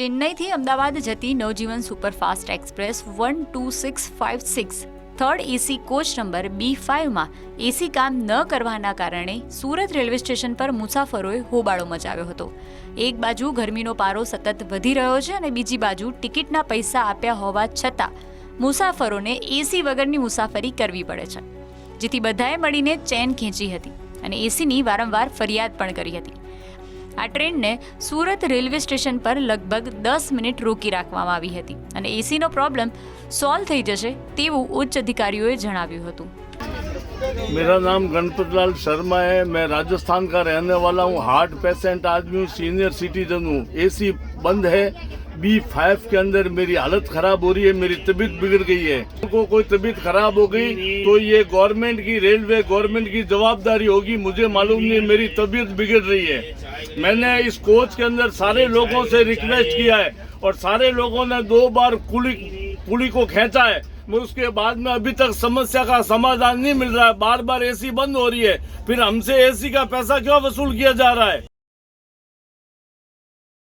ચેન્નઈથી અમદાવાદ જતી Navjivan superfast express one two six five six third AC coach number B ફાઇવમાં AC કામ ન કરવાના કારણે સુરત રેલવે સ્ટેશન પર મુસાફરોએ હોબાળો મચાવ્યો હતો એક બાજુ ગરમીનો પારો સતત વધી રહ્યો છે અને બીજી બાજુ ટિકિટના પૈસા આપ્યા હોવા છતાં મુસાફરોને એસી વગરની મુસાફરી કરવી પડે છે જેથી બધાએ મળીને ચેન ખેંચી હતી અને એસીની વારંવાર ફરિયાદ પણ કરી હતી આ ટ્રેનને સુરત રેલવે સ્ટેશન પર લગભગ દસ મિનિટ રોકી રાખવામાં આવી હતી અને એસીનો પ્રોબ્લેમ સોલ્વ થઈ જશે તેવું ઉચ્ચ અધિકારીઓએ જણાવ્યું હતું मेरा નામ गणपतलाल शर्मा है मैं राजस्थान का रहने वाला हूँ हार्ट पेशेंट आदमी हूँ सीनियर सिटीजन हूँ एसी बंद है बी फाइव के अंदर मेरी हालत खराब हो रही है मेरी तबीयत बिगड़ गई है उनको कोई तबीयत खराब हो गई तो ये गवर्नमेंट की रेलवे गवर्नमेंट की जवाबदारी होगी मुझे मालूम नहीं मेरी तबीयत बिगड़ रही है मैंने इस कोच के अंदर सारे लोगों से रिक्वेस्ट किया है और सारे लोगों ने दो बार कुली पुली को खेचा है उसके बाद में अभी तक समस्या का समाधान नहीं मिल रहा है बार बार एसी बंद हो रही है फिर हमसे एसी का पैसा क्यों वसूल किया जा रहा है